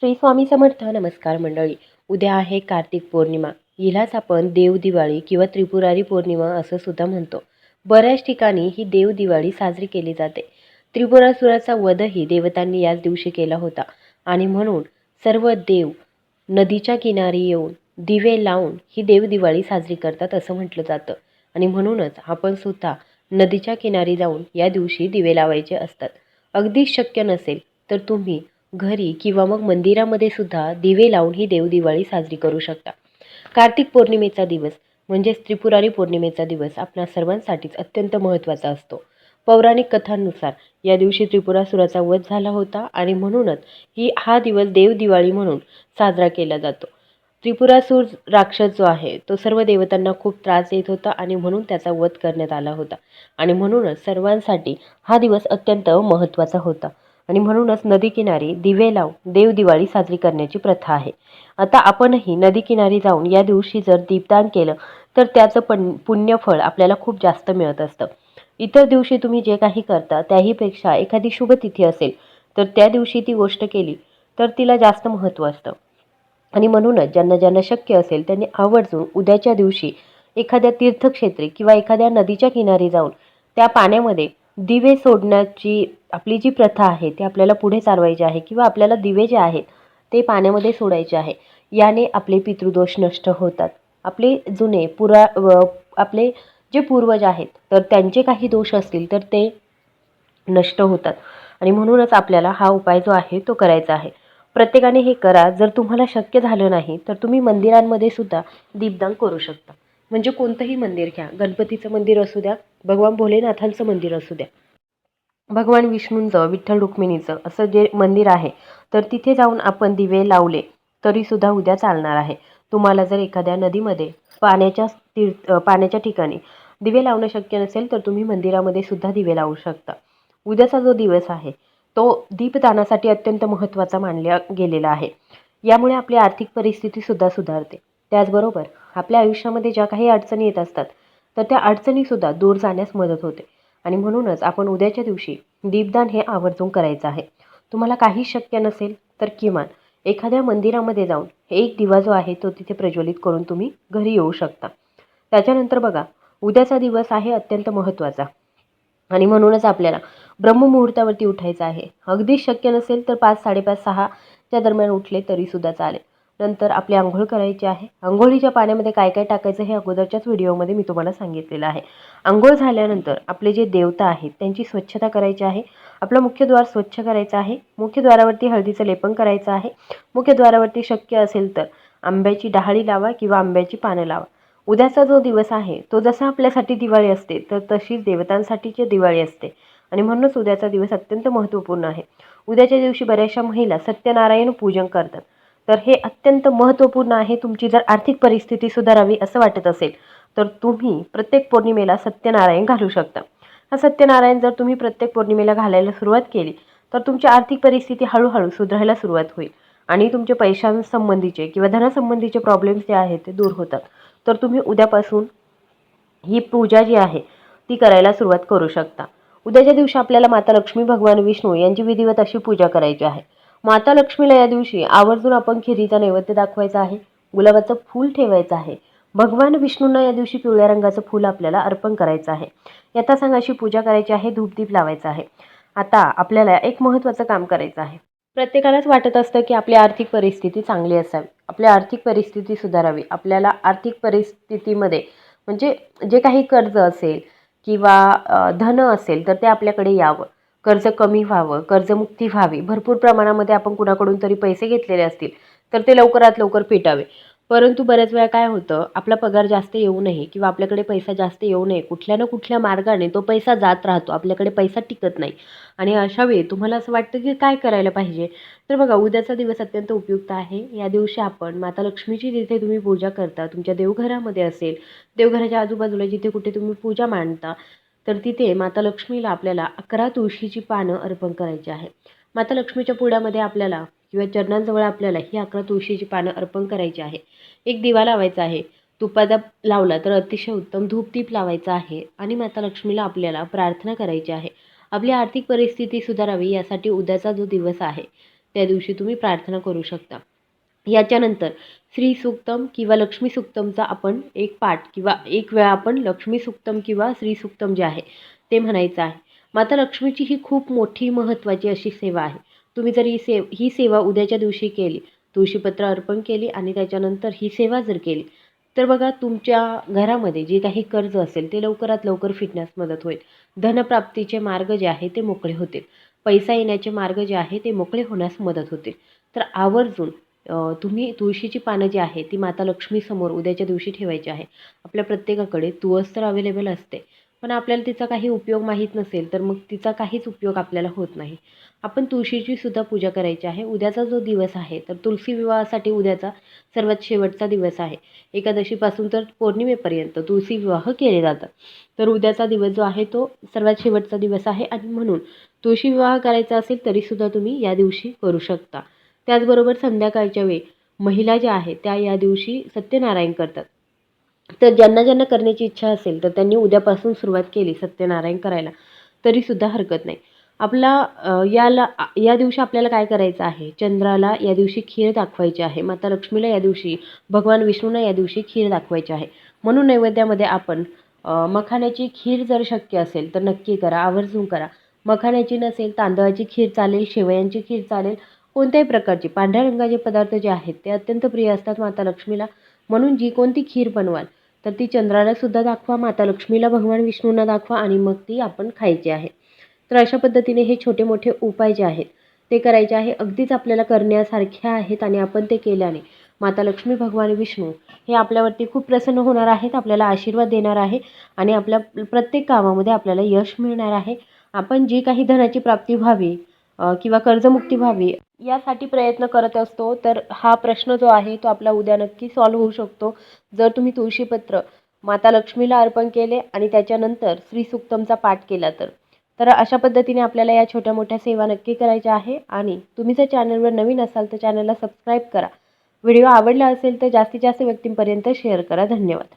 श्री स्वामी समर्थ नमस्कार मंडळी. उद्या आहे कार्तिक पौर्णिमा. हिलाच आपण देवदिवाळी किंवा त्रिपुरारी पौर्णिमा असं सुद्धा म्हणतो. बऱ्याच ठिकाणी ही देवदिवाळी साजरी केली जाते. त्रिपुरासुराचा वधही देवतांनी याच दिवशी केला होता. आणि म्हणून सर्व देव नदीच्या किनारी येऊन दिवे लावून ही देवदिवाळी साजरी करतात असं म्हटलं जातं. आणि म्हणूनच आपण सुद्धा नदीच्या किनारी जाऊन या दिवशी दिवे लावायचे असतात. अगदीच शक्य नसेल तर तुम्ही घरी किंवा मग मंदिरामध्ये सुद्धा दिवे लावून ही देवदिवाळी साजरी करू शकता. कार्तिक पौर्णिमेचा दिवस म्हणजेच त्रिपुरारी पौर्णिमेचा दिवस आपल्या सर्वांसाठीच अत्यंत महत्त्वाचा असतो. पौराणिक कथांनुसार या दिवशी त्रिपुरासुराचा वध झाला होता आणि म्हणूनच ही हा दिवस देवदिवाळी म्हणून साजरा केला जातो. त्रिपुरासूर राक्षस जो आहे तो सर्व देवतांना खूप त्रास देत होता आणि म्हणून त्याचा वध करण्यात आला होता. आणि म्हणूनच सर्वांसाठी हा दिवस अत्यंत महत्त्वाचा होता. आणि म्हणूनच नदीकिनारी दिवे लावून देवदिवाळी साजरी करण्याची प्रथा आहे. आता आपणही नदीकिनारी जाऊन या दिवशी जर दीपदान केलं तर त्याचं पण पुण्यफळ आपल्याला खूप जास्त मिळत असतं. इतर दिवशी तुम्ही जे काही करता त्याहीपेक्षा एखादी शुभतिथी असेल तर त्या दिवशी ती गोष्ट केली तर तिला जास्त महत्त्व असतं. आणि म्हणूनच ज्यांना ज्यांना शक्य असेल त्यांनी आवर्जून उद्याच्या दिवशी एखाद्या तीर्थक्षेत्री किंवा एखाद्या नदीच्या किनारी जाऊन त्या पाण्यामध्ये दिवे सोडण्याची आपली जी प्रथा आहे ती आपल्याला पुढे चालवायची आहे किंवा आपल्याला दिवे जे आहेत ते पाण्यामध्ये सोडायचे आहे याने आपले पितृदोष नष्ट होतात. आपले जुने पुरा व आपले जे पूर्वज आहेत तर त्यांचे काही दोष असतील तर ते नष्ट होतात. आणि म्हणूनच आपल्याला हा उपाय जो आहे तो करायचा आहे. प्रत्येकाने हे करा. जर तुम्हाला शक्य झालं नाही तर तुम्ही मंदिरांमध्ये सुद्धा दीपदान करू शकता. म्हणजे कोणतंही मंदिर घ्या. गणपतीचं मंदिर असू द्या भगवान भोलेनाथांचं मंदिर असू द्या. भगवान विष्णूंचं विठ्ठल रुक्मिणीचं असं जे मंदिर आहे तर तिथे जाऊन आपण दिवे लावले तरीसुद्धा उद्या चालणार आहे. तुम्हाला जर एखाद्या नदीमध्ये पाण्याच्या तीर्थ पाण्याच्या ठिकाणी दिवे लावणं शक्य नसेल तर तुम्ही मंदिरामध्ये सुद्धा दिवे लावू शकता. उद्याचा जो दिवस आहे तो दीपदानासाठी अत्यंत महत्त्वाचा मानला गेलेला आहे. यामुळे आपली आर्थिक परिस्थितीसुद्धा सुधारते. त्याचबरोबर आपल्या आयुष्यामध्ये ज्या काही अडचणी येत असतात तर त्या अडचणीसुद्धा दूर जाण्यास मदत होते. आणि म्हणूनच आपण उद्याच्या दिवशी दीपदान हे आवर्जून करायचं आहे. तुम्हाला काही शक्य नसेल तर किमान एखाद्या मंदिरामध्ये जाऊन एक दिवा जो आहे तो तिथे प्रज्वलित करून तुम्ही घरी येऊ शकता. त्याच्यानंतर बघा उद्याचा दिवस आहे अत्यंत महत्त्वाचा. आणि म्हणूनच आपल्याला ब्रह्ममुहूर्तावरती उठायचं आहे. अगदीच शक्य नसेल तर पाच साडेपाच सहाच्या दरम्यान उठले तरीसुद्धा चालेल. नंतर आपली आंघोळ करायची आहे. आंघोळीच्या पाण्यामध्ये काय काय टाकायचं हे अगोदरच्याच व्हिडिओमध्ये मी तुम्हाला सांगितलेलं आहे. आंघोळ झाल्यानंतर आपले जे देवता आहेत त्यांची स्वच्छता करायची आहे. आपलं मुख्यद्वार स्वच्छ करायचं आहे. मुख्यद्वारावरती हळदीचं लेपन करायचं आहे. मुख्यद्वारावरती शक्य असेल तर आंब्याची डहाळी लावा किंवा आंब्याची पानं लावा. उद्याचा जो दिवस आहे तो जसा आपल्यासाठी दिवाळी असते तर तशीच देवतांसाठीची दिवाळी असते. आणि म्हणूनच उद्याचा दिवस अत्यंत महत्त्वपूर्ण आहे. उद्याच्या दिवशी बऱ्याचशा महिला सत्यनारायण पूजन करतात. तर हे अत्यंत महत्त्वपूर्ण आहे. तुमची जर आर्थिक परिस्थिती सुधारावी असं वाटत असेल तर तुम्ही प्रत्येक पौर्णिमेला सत्यनारायण घालू शकता. हा सत्यनारायण जर तुम्ही प्रत्येक पौर्णिमेला घालायला सुरुवात केली तर तुमची आर्थिक परिस्थिती हळूहळू सुधारायला सुरुवात होईल आणि तुमचे पैशांसंबंधीचे किंवा धनासंबंधीचे प्रॉब्लेम्स जे आहेत ते दूर होतात. तर तुम्ही उद्यापासून ही पूजा जी आहे ती करायला सुरुवात करू शकता. उद्याच्या दिवशी आपल्याला माता लक्ष्मी भगवान विष्णू यांची विधिवत अशी पूजा करायची आहे. माता लक्ष्मीला या दिवशी आवर्जून आपण खिरीचा नैवेद्य दाखवायचा आहे. गुलाबाचं फूल ठेवायचं आहे. भगवान विष्णूंना या दिवशी पिवळ्या रंगाचं फूल आपल्याला अर्पण करायचं आहे. यथा सांगाशी पूजा करायची आहे धूपदीप लावायचा आहे. आता आपल्याला एक महत्त्वाचं काम करायचं आहे. प्रत्येकालाच वाटत असतं की आपली आर्थिक परिस्थिती चांगली असावी. आपली आर्थिक परिस्थिती सुधारावी. आपल्याला आर्थिक परिस्थितीमध्ये म्हणजे जे काही कर्ज असेल किंवा धन असेल तर ते आपल्याकडे यावं. कर्ज कमी व्हावं कर्जमुक्ती व्हावी. भरपूर प्रमाणामध्ये आपण कुणाकडून तरी पैसे घेतलेले असतील तर ते लवकरात लवकर फेटावे. परंतु बऱ्याच वेळा काय होतं आपला पगार जास्त येऊ नये किंवा आपल्याकडे पैसा जास्त येऊ नये कुठल्या ना कुठल्या मार्गाने तो पैसा जात राहतो आपल्याकडे पैसा टिकत नाही. आणि अशा वेळी तुम्हाला असं वाटतं की काय करायला पाहिजे? तर बघा उद्याचा दिवस अत्यंत उपयुक्त आहे. या दिवशी आपण माता लक्ष्मीची जिथे तुम्ही पूजा करता तुमच्या देवघरामध्ये असेल देवघराच्या आजूबाजूला जिथे कुठे तुम्ही पूजा मांडता तर तिथे माता लक्ष्मीला आपल्याला अकरा तुळशीची पानं अर्पण करायची आहे. माता लक्ष्मीच्या पुढ्यामध्ये आपल्याला किंवा चरणांजवळ आपल्याला ही अकरा तुळशीची पानं अर्पण करायची आहे. एक दिवा लावायचा आहे. तुपाचा लावला तर अतिशय उत्तम धूपदीप लावायचा आहे आणि माता लक्ष्मीला आपल्याला प्रार्थना करायची आहे. आपली आर्थिक परिस्थिती सुधारावी यासाठी उद्याचा जो दिवस आहे त्या दिवशी तुम्ही प्रार्थना करू शकता. याच्यानंतर श्री सुक्तम किंवा लक्ष्मी सुक्तमचा आपण एक पाठ किंवा एक वेळा आपण लक्ष्मी सुक्तम किंवा श्री सुक्तम जे आहे ते म्हणायचं आहे. माता लक्ष्मीची ही खूप मोठी महत्त्वाची अशी सेवा आहे. तुम्ही जर ही सेव ही सेवा उद्याच्या दिवशी केली तुळशीपत्र अर्पण केली आणि त्याच्यानंतर ही सेवा जर केली तर बघा तुमच्या घरामध्ये जे काही कर्ज असेल ते लवकरात लवकर फिटण्यास मदत होईल. धनप्राप्तीचे मार्ग जे आहे ते मोकळे होतील. पैसा येण्याचे मार्ग जे आहे ते मोकळे होण्यास मदत होतील. तर आवर्जून तुम्ही तुळशीची पानं जी आहे ती माता लक्ष्मीसमोर उद्याच्या दिवशी ठेवायची आहे. आपल्या प्रत्येकाकडे तुळस तर अवेलेबल असते. पण आपल्याला तिचा काही उपयोग माहीत नसेल तर मग तिचा काहीच उपयोग आपल्याला होत नाही. आपण तुळशीची सुद्धा पूजा करायची आहे. उद्याचा जो दिवस आहे तर तुलसी विवाहासाठी उद्याचा सर्वात शेवटचा दिवस आहे. एकादशीपासून तर पौर्णिमेपर्यंत तुळशी विवाह केले जातात. तर उद्याचा दिवस जो आहे तो सर्वात शेवटचा दिवस आहे. आणि म्हणून तुळशी विवाह करायचा असेल तरीसुद्धा तुम्ही या दिवशी करू शकता. त्याचबरोबर संध्याकाळच्या वेळी महिला ज्या आहेत त्या या दिवशी सत्यनारायण करतात. तर ज्यांना ज्यांना करण्याची इच्छा असेल तर त्यांनी उद्यापासून सुरुवात केली सत्यनारायण करायला. तरीसुद्धा हरकत नाही. आपला याला या दिवशी आपल्याला काय करायचं आहे? चंद्राला या दिवशी खीर दाखवायची आहे. माता लक्ष्मीला या दिवशी भगवान विष्णूला या दिवशी खीर दाखवायची आहे. म्हणून नैवेद्यामध्ये आपण मखाण्याची खीर जर शक्य असेल तर नक्की करा. आवर्जून करा. मखाण्याची नसेल तांदळाची खीर चालेल शेवयांची खीर चालेल कोणत्याही प्रकारचे पांढऱ्या रंगाचे पदार्थ जे आहेत ते अत्यंत प्रिय असतात माता लक्ष्मीला. म्हणून जी कोणती खीर बनवाल तर ती चंद्राला सुद्धा दाखवा माता लक्ष्मीला भगवान विष्णूंना दाखवा आणि मग ती आपण खायची आहे. तर अशा पद्धतीने हे छोटे मोठे उपाय जे आहेत ते करायचे आहे. अगदीच आपल्याला करण्यासारखे आहेत आणि आपण ते केल्याने माता लक्ष्मी भगवान विष्णू हे आपल्यावरती खूप प्रसन्न होणार आहेत आपल्याला आशीर्वाद देणार आहे आणि आपल्या प्रत्येक कामामध्ये आपल्याला यश मिळणार आहे. आपण जी काही धनाची प्राप्ती व्हावी किंवा कर्जमुक्ती व्हावी यासाठी प्रयत्न करत असतो तर हा प्रश्न जो आहे तो आपला उद्या नक्की सॉल्व्ह होऊ शकतो. जर तुम्ही तुळशीपत्र माता लक्ष्मीला अर्पण केले आणि त्याच्यानंतर श्री सुक्तमचा पाठ केला तर. तर अशा पद्धतीने आपल्याला या छोट्या मोठ्या सेवा नक्की करायच्या आहे आणि तुम्ही जर चॅनलवर नवीन असाल तर चॅनलला सबस्क्राईब करा. व्हिडिओ आवडला असेल तर जास्तीत जास्त व्यक्तींपर्यंत शेअर करा. धन्यवाद.